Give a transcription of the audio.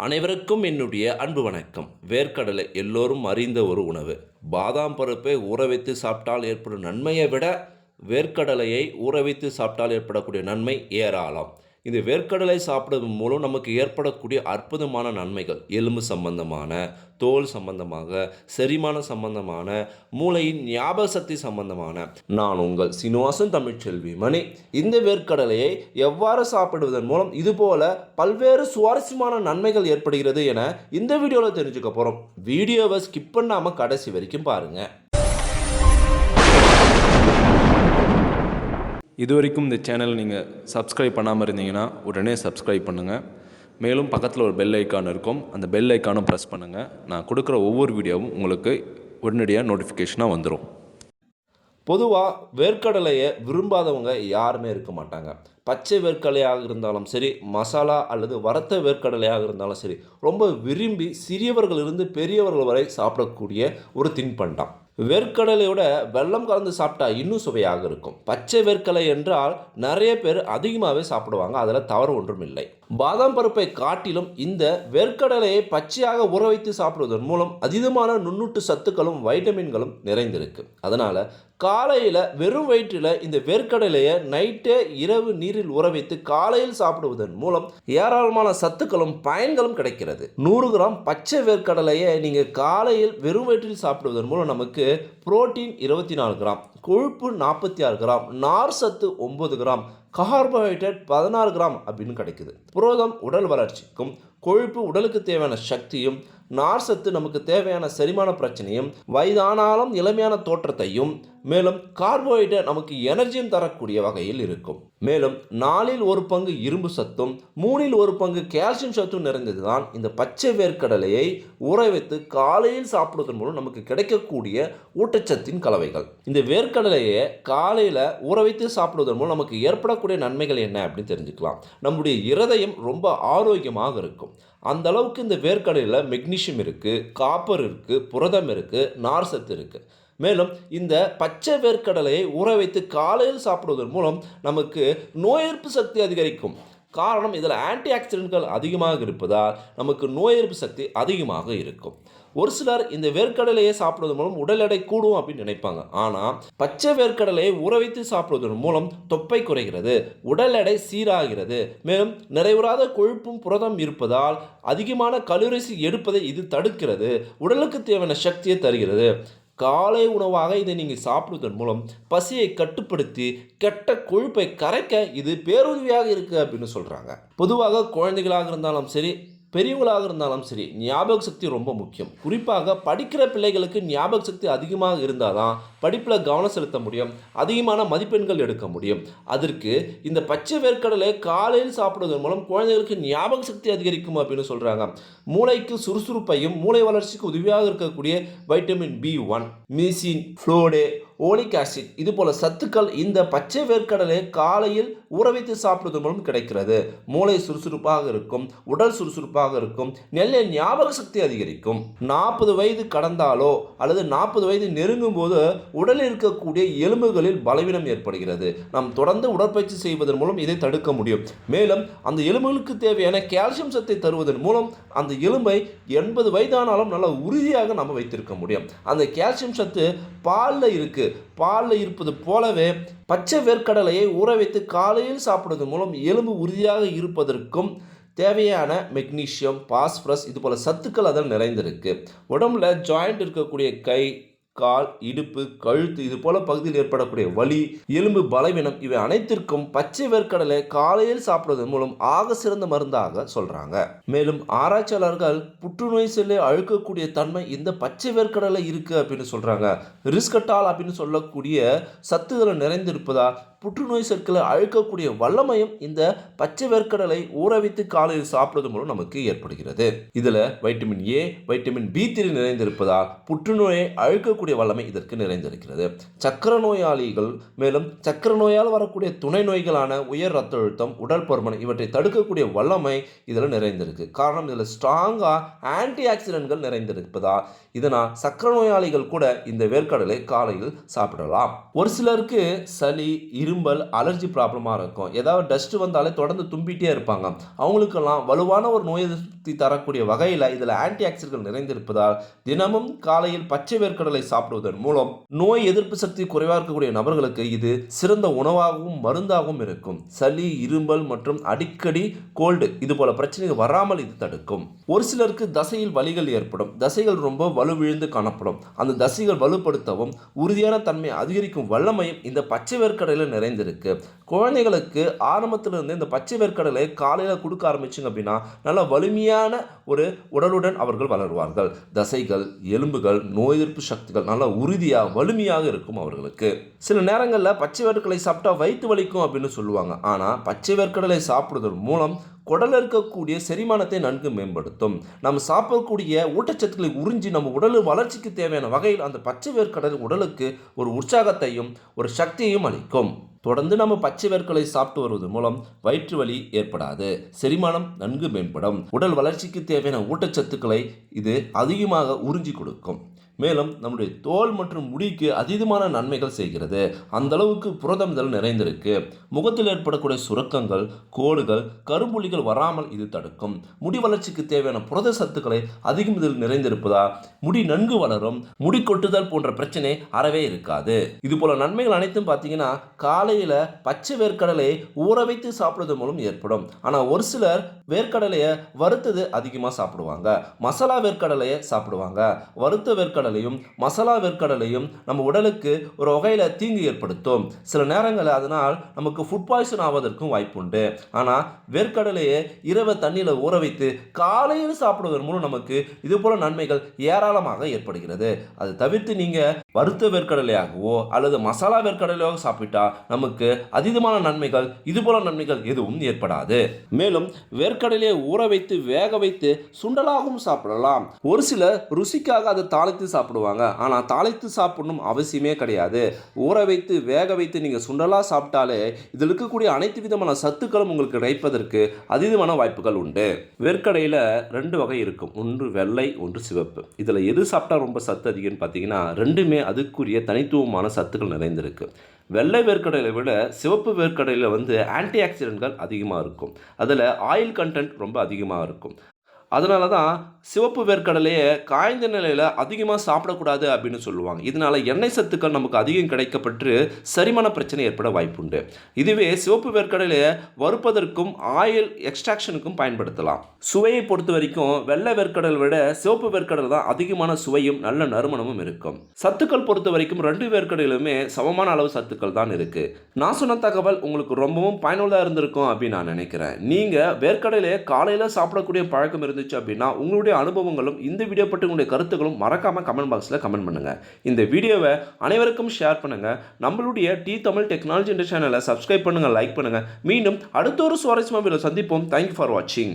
அனைவருக்கும் என்னுடைய அன்பு வணக்கம். வேர்க்கடலை எல்லோரும் அறிந்த ஒரு உணவு. பாதாம் பருப்பை ஊற வைத்து சாப்பிட்டால் ஏற்படும் நன்மையை விட வேர்க்கடலையை ஊற வைத்து சாப்பிட்டால் ஏற்படக்கூடிய நன்மை ஏராளம். இந்த வேர்க்கடலை சாப்பிடுவதன் மூலம் நமக்கு ஏற்படக்கூடிய அற்புதமான நன்மைகள். எலும்பு சம்பந்தமான தோல் சம்பந்தமாக செரிமான சம்பந்தமான மூளையின் ஞாபக சக்தி சம்பந்தமான. நான் உங்கள் சீனிவாசன் தமிழ்ச்செல்வி மணி. இந்த வேர்க்கடலையை எவ்வாறு சாப்பிடுவதன் மூலம் இதுபோல பல்வேறு சுவாரஸ்யமான நன்மைகள் ஏற்படுகிறது என இந்த வீடியோவில் தெரிஞ்சுக்க போகிறோம் வீடியோவை ஸ்கிப் பண்ணாமல் கடைசி வரைக்கும் பாருங்கள் இது வரைக்கும் இந்த சேனல் நீங்கள் சப்ஸ்கிரைப் பண்ணாமல் இருந்தீங்கன்னா உடனே சப்ஸ்கிரைப் பண்ணுங்கள் மேலும் பக்கத்தில் ஒரு பெல் ஐக்கான் இருக்கும். அந்த பெல் ஐக்கானும் ப்ரெஸ் பண்ணுங்கள் நான் கொடுக்குற ஒவ்வொரு வீடியோவும் உங்களுக்கு உடனடியாக நோட்டிஃபிகேஷனாக வந்துடும் பொதுவாக வேர்க்கடலையை விரும்பாதவங்க யாருமே இருக்க மாட்டாங்க. பச்சை வேர்க்கடலையாக இருந்தாலும் சரி மசாலா அல்லது வறுத்த வேர்க்கடலையாக இருந்தாலும் சரி ரொம்ப விரும்பி சிறியவர்களிலிருந்து பெரியவர்கள் வரை சாப்பிடக்கூடிய ஒரு தின்பண்டம். வேர்க்கடலையோட வெல்லம் கலந்து சாப்பிட்டா இன்னும் சுவையாக இருக்கும். பச்சை வேர்க்கடலை என்றால் நிறைய பேர் அதிகமாகவே சாப்பிடுவாங்க. அதில் தவறு ஒன்றும் இல்லை. பாதாம் பருப்பை காட்டிலும் இந்த வேர்க்கடலையை பச்சையாக ஊற வைத்து சாப்பிடுவதன் மூலம் அதீதமான நுண்ணூட்டு சத்துக்களும் வைட்டமின்களும் நிறைந்திருக்கு. அதனால் காலையில் வெறும் வயிற்றில் இந்த வேர்க்கடலையை நைட்டே இரவு நீரில் ஊற வைத்து காலையில் சாப்பிடுவதன் மூலம் ஏராளமான சத்துக்களும் பயன்களும் கிடைக்கிறது. நூறு கிராம் பச்சை வேர்க்கடலையை நீங்கள் காலையில் வெறும் வயிற்றில் சாப்பிடுவதன் மூலம் நமக்கு புரோட்டீன் இருபத்தி நாலு கிராம் கொழுப்பு நாற்பத்தி ஆறு கிராம் நார் சத்து ஒம்பது கிராம் கார்போஹைட்ரேட் பதினாறு கிராம் அப்படின்னு கிடைக்குது. புரோதம் உடல் வளர்ச்சிக்கும் கொழுப்பு உடலுக்கு தேவையான சக்தியும் நார் சத்து நமக்கு தேவையான செரிமான பிரச்சனையும் வயதானாலும் இளமையான தோற்றத்தையும் மேலும் கார்போஹைட்ரேட் நமக்கு எனர்ஜியும் தரக்கூடிய வகையில் இருக்கும். மேலும் நாலில் ஒரு பங்கு இரும்பு சத்தும் மூணில் ஒரு பங்கு கால்சியம் சத்தும் நிறைந்தது தான் இந்த பச்சை வேர்க்கடலையை ஊற வைத்து காலையில் சாப்பிடுவதன் மூலம் நமக்கு கிடைக்கக்கூடிய ஊட்டச்சத்தின் கலவைகள். இந்த வேர்க்கடலையை காலையில் ஊற வைத்து சாப்பிடுவதன் மூலம் நமக்கு ஏற்படக்கூடிய நன்மைகள் என்ன அப்படின்னு தெரிஞ்சுக்கலாம். நம்முடைய இருதயம் ரொம்ப ஆரோக்கியமாக இருக்கும். அந்த அளவுக்கு இந்த வேர்க்கடலையில் மெக்னீஷியம் இருக்குது காப்பர் இருக்குது புரதம் இருக்குது நார் சத்து இருக்குது மேலும் இந்த பச்சை வேர்க்கடலையை ஊற வைத்து காலையில் சாப்பிடுவதன் மூலம் நமக்கு நோய் எதிர்ப்பு சக்தி அதிகரிக்கும். காரணம் இதில் ஆன்டி ஆக்சிடென்ட்கள் அதிகமாக இருப்பதால் நமக்கு நோய் எதிர்ப்பு சக்தி அதிகமாக இருக்கும். ஒரு சிலர் இந்த வேர்க்கடலையை சாப்பிடுவதன் மூலம் உடல் எடை கூடும் அப்படின்னு நினைப்பாங்க. ஆனால் பச்சை வேர்க்கடலையை ஊற வைத்து சாப்பிடுவதன் மூலம் தொப்பை குறைகிறது உடல் எடை சீராகிறது. மேலும் நிறைவுறாத கொழுப்பும் புரதம் இருப்பதால் அதிகமான கலோரிஸ் எடுப்பதை இது தடுக்கிறது உடலுக்கு தேவையான சக்தியை தருகிறது. காலை உணவாக இதை நீங்கள் சாப்பிடுவதன் மூலம் பசியை கட்டுப்படுத்தி கெட்ட கொழுப்பை கரைக்க இது பேருதவியாக இருக்குது அப்படின்னு சொல்கிறாங்க பொதுவாக குழந்தைகளாக இருந்தாலும் சரி பெரியவங்களாக இருந்தாலும் சரி ஞாபக சக்தி ரொம்ப முக்கியம். குறிப்பாக படிக்கிற பிள்ளைகளுக்கு ஞாபக சக்தி அதிகமாக இருந்தால் தான் படிப்பில் கவனம் செலுத்த முடியும் அதிகமான மதிப்பெண்கள் எடுக்க முடியும். அதற்கு இந்த பச்சை வேர்க்கடலை காலையில் சாப்பிடுவதன் மூலம் குழந்தைகளுக்கு ஞாபக சக்தி அதிகரிக்கும் அப்படின்னு சொல்கிறாங்க மூளைக்கு சுறுசுறுப்பையும் மூளை வளர்ச்சிக்கு உதவியாக இருக்கக்கூடிய வைட்டமின் பி ஒன் மீசின் ஃப்ளோடே ஓலிக் ஆசிட் இது போல சத்துக்கள் இந்த பச்சை வேர்க்கடலை காலையில் ஊற வைத்து சாப்பிடுவதன் மூலம் கிடைக்கிறது. மூளை சுறுசுறுப்பாக இருக்கும் உடல் சுறுசுறுப்பாக இருக்கும் நெல்லை ஞாபக சக்தி அதிகரிக்கும். நாற்பது வயது கடந்தாலோ அல்லது நாற்பது வயது நெருங்கும் போது உடலில் இருக்கக்கூடிய எலும்புகளில் பலவீனம் ஏற்படுகிறது. நாம் தொடர்ந்து உடற்பயிற்சி செய்வதன் மூலம் இதை தடுக்க முடியும். மேலும் அந்த எலும்புகளுக்கு தேவையான கால்சியம் சத்தை தருவதன் மூலம் அந்த எலும்பை எண்பது வயதானாலும் நல்ல உறுதியாக நம்ம வைத்திருக்க முடியும். அந்த கால்சியம் சத்து பாலில் இருக்குது பாலில் இருப்பது போலவே பச்சை வேர்க்கடலையை ஊற வைத்து காலையில் சாப்பிடுவதன் மூலம் எலும்பு உறுதியாக இருப்பதற்கும் தேவையான மெக்னீஷியம் பாஸ்பரஸ் இது போல் சத்துக்கள் அதில் நிறைந்திருக்கு. உடம்புல ஜாயிண்ட் இருக்கக்கூடிய கை கால் இடுப்பு கழுத்து இது போல பகுதியில் ஏற்படக்கூடிய வலி எலும்பு பலவீனம் இவை அனைத்திற்கும் பச்சை வேர்க்கடலை காலையில் சாப்பிடுவதன் மூலம் ஆக சிறந்த மருந்தாக சொல்றாங்க. மேலும் ஆராய்ச்சியாளர்கள் புற்றுநோய் செல்லை அழுக்கக்கூடிய தன்மை இந்த பச்சை வேர்க்கடலை இருக்கு அப்படின்னு சொல்றாங்க. ரிஸ்கட்டால் அப்படின்னு சொல்லக்கூடிய சத்துக்கள் நிறைந்திருப்பதா புற்றுநோய் செற்களை அழுக்கக்கூடிய வல்லமையும் இந்த பச்சை வேர்க்கடலை ஊற வைத்து காலையில் சாப்பிடுவது மூலம் நமக்கு ஏற்படுகிறது. இதில் vitamin A vitamin B three நிறைந்திருப்பதால் புற்றுநோயை அழுக்கக்கூடிய வல்லமை இதற்கு நிறைந்திருக்கிறது. சக்கர நோயாளிகள் மேலும் சக்கர நோயால் வரக்கூடிய துணை நோய்களான உயர் ரத்த அழுத்தம் உடல் பருமன் இவற்றை தடுக்கக்கூடிய வல்லமை இதில் நிறைந்திருக்கு. காரணம் இதில் ஸ்ட்ராங்காக ஆன்டி ஆக்சிடென்ட்கள் நிறைந்திருப்பதால் இதனால் சக்கர நோயாளிகள் கூட இந்த வேர்க்கடலை காலையில் சாப்பிடலாம். ஒரு சிலருக்கு சளி இரு இரும்பல் அலர்ஜி ப்ராப்ளமாக இருக்கும். ஏதாவது டஸ்ட்டு வந்தாலே தொடர்ந்து தும்பிகிட்டே இருப்பாங்க. அவங்களுக்கெல்லாம் வலுவான ஒரு நோய் எதிர்ப்பு தரக்கூடிய வகையில் இதில் ஆன்டி ஆக்சிடென்ட்கள் நிறைந்திருப்பதால் தினமும் காலையில் பச்சை வேர்க்கடலை சாப்பிடுவதன் மூலம் நோய் எதிர்ப்பு சக்தி குறைவாக இருக்கக்கூடிய நபர்களுக்கு இது சிறந்த உணவாகவும் மருந்தாகவும் இருக்கும். சளி இரும்பல் மற்றும் அடிக்கடி கோல்டு இது போல பிரச்சனைகள் வராமல் இது தடுக்கும். ஒரு சிலருக்கு தசையில் வலிகள் ஏற்படும். தசைகள் ரொம்ப வலுவிழுந்து காணப்படும். அந்த தசைகள் வலுப்படுத்தவும் உறுதியான தன்மை அதிகரிக்கும் வல்லமையும் இந்த பச்சை வேர்க்கடலை நிறைந்திருக்கு. குழந்தைகளுக்கு ஆரம்பத்திலிருந்து இந்த பச்சை வேர்க்கடலை காலையில் கொடுக்க ஆரம்பிச்சிங்க அப்படின்னா நல்ல வலிமையான ஒரு உடலுடன் அவர்கள் வளருவார்கள். தசைகள் எலும்புகள் நோய் எதிர்ப்பு சக்திகள் நல்லா உறுதியாக வலிமையாக இருக்கும் அவர்களுக்கு. சில நேரங்களில் பச்சை வேர்க்கடலை சாப்பிட்டா வயிற்று வலிக்கும் அப்படின்னு சொல்லுவாங்க. ஆனால் பச்சை வேர்க்கடலை சாப்பிடுவதன் மூலம் குடலில் இருக்கக்கூடிய செரிமானத்தை நன்கு மேம்படுத்தும். நம்ம சாப்பிடக்கூடிய ஊட்டச்சத்துக்களை உறிஞ்சி நம்ம உடல் வளர்ச்சிக்கு தேவையான வகையில் அந்த பச்சை வேர்க்கடல் உடலுக்கு ஒரு உற்சாகத்தையும் ஒரு சக்தியையும் அளிக்கும். தொடர்ந்து நம்ம பச்சை வேர்க்கடலை சாப்பிட்டு வருவது மூலம் வயிற்று வலி ஏற்படாது. செரிமானம் நன்கு மேம்படும். உடல் வளர்ச்சிக்கு தேவையான ஊட்டச்சத்துக்களை இது அதிகமாக உறிஞ்சி கொடுக்கும். மேலும் நம்முடைய தோல் மற்றும் முடிக்கு அதீதமான நன்மைகள் செய்கிறது. அந்த அளவுக்கு புரதம் நிறைந்திருக்கு. முகத்தில் ஏற்படக்கூடிய சுரக்கங்கள் கோடுகள் கரும்புள்ளிகள் வராமல் இது தடுக்கும். முடி வளர்ச்சிக்கு தேவையான புரத சத்துக்களை அதிகம் இதில் நிறைந்திருப்பதா? முடி நன்கு வளரும் முடி கொட்டுதல் போன்ற பிரச்சனை அறவே இருக்காது. இது போல நன்மைகள் அனைத்தும் பார்த்தீங்கன்னா காலையில் பச்சை வேர்க்கடலை ஊற வைத்து சாப்பிடுவது மூலம் ஏற்படும். ஆனால் ஒரு சிலர் வேர்க்கடலையை வறுத்தது அதிகமாக சாப்பிடுவாங்க. மசாலா வேர்க்கடலையை சாப்பிடுவாங்க. வறுத்த வேர்க்கடலை வேர்க்கடலையும் மசாலா வேர்க்கடலையும் நம்ம உடலுக்கு ஒரு வகையில் தீங்கு ஏற்படுத்தும். சில நேரங்களில் அதனால் நமக்கு ஃபுட் பாய்சன் ஆவதற்கும் வாய்ப்புண்டு. ஆனால் வேர்க்கடலையை இரவு தண்ணியில் ஊற வைத்து காலையில் சாப்பிடுவதன் மூலம் நமக்கு இது போல நன்மைகள் ஏராளமாக ஏற்படுகிறது. அது தவிர்த்து நீங்கள் வறுத்த வேர்க்கடலையாகவோ அல்லது மசாலா வேர்க்கடலையோ சாப்பிட்டா நமக்கு அதீதமான நன்மைகள் இது போல நன்மைகள் எதுவும் ஏற்படாது. மேலும் வேர்க்கடலையை ஊற வைத்து வேக வைத்து சுண்டலாகவும் சாப்பிடலாம். ஒரு சில ருசிக்காக அதை தாளித்து சாப்பிடுவாங்க. ஆனால் தாளித்து சாப்பிடணும் அவசியமே கிடையாது. ஊற வைத்து வேக வைத்து நீங்கள் சுண்டலாக சாப்பிட்டாலே இதில் இருக்கக்கூடிய அனைத்து விதமான சத்துக்களும் உங்களுக்கு கிடைப்பதற்கு அதீதமான வாய்ப்புகள் உண்டு. வேர்க்கடையில் ரெண்டு வகை இருக்கும். ஒன்று வெள்ளை ஒன்று சிவப்பு. இதில் எது சாப்பிட்டா ரொம்ப சத்து அதிகம்னு பார்த்தீங்கன்னா ரெண்டுமே அதுக்குரிய தனித்துவமான சத்துக்கள் நிறைந்திருக்கு. வெள்ளை வேர்க்கடையில் விட சிவப்பு வேர்க்கடையில் வந்து ஆன்டி ஆக்சிடென்ட்கள் அதிகமாக இருக்கும். அதில் ஆயில் கண்டென்ட் ரொம்ப அதிகமாக இருக்கும். அதனால தான் சிவப்பு வேர்க்கடலையை காய்ந்த நிலையில் அதிகமாக சாப்பிடக்கூடாது அப்படின்னு சொல்லுவாங்க. இதனால் எண்ணெய் சத்துக்கள் நமக்கு அதிகம் கிடைக்கப்பட்டு சரிமான பிரச்சனை ஏற்பட வாய்ப்புண்டு. இதுவே சிவப்பு வேர்க்கடலையை வறுப்பதற்கும் ஆயில் எக்ஸ்ட்ராக்ஷனுக்கும் பயன்படுத்தலாம். சுவையை பொறுத்த வரைக்கும் வெள்ளை வேர்க்கடலை விட சிவப்பு வேர்க்கடல் தான் அதிகமான சுவையும் நல்ல நறுமணமும் இருக்கும். சத்துக்கள் பொறுத்த வரைக்கும் ரெண்டு வேர்க்கடலுமே சமமான அளவு சத்துக்கள் தான் இருக்குது நான் சொன்ன தகவல் உங்களுக்கு ரொம்பவும் பயனுள்ளதாக இருந்திருக்கும் அப்படின்னு நான் நினைக்கிறேன். நீங்கள் வேர்க்கடலையை காலையில் சாப்பிடக்கூடிய பழக்கம் இருந்துச்சு அப்படின்னா உங்களுடைய அனுபவங்களும் இந்த வீடியோ பற்றி உங்களுடைய கருத்துக்களும் மறக்காமல் கமெண்ட் பாக்ஸில் கமெண்ட் பண்ணுங்கள் இந்த வீடியோவை அனைவருக்கும் ஷேர் பண்ணுங்கள் நம்மளுடைய டி தமிழ் டெக்னாலஜி என்ற சேனலை சப்ஸ்கிரைப் பண்ணுங்கள் லைக் பண்ணுங்கள் மீண்டும் அடுத்த ஒரு சுவாரஸ்யமாக சந்திப்போம். தேங்க்யூ ஃபார் வாட்சிங்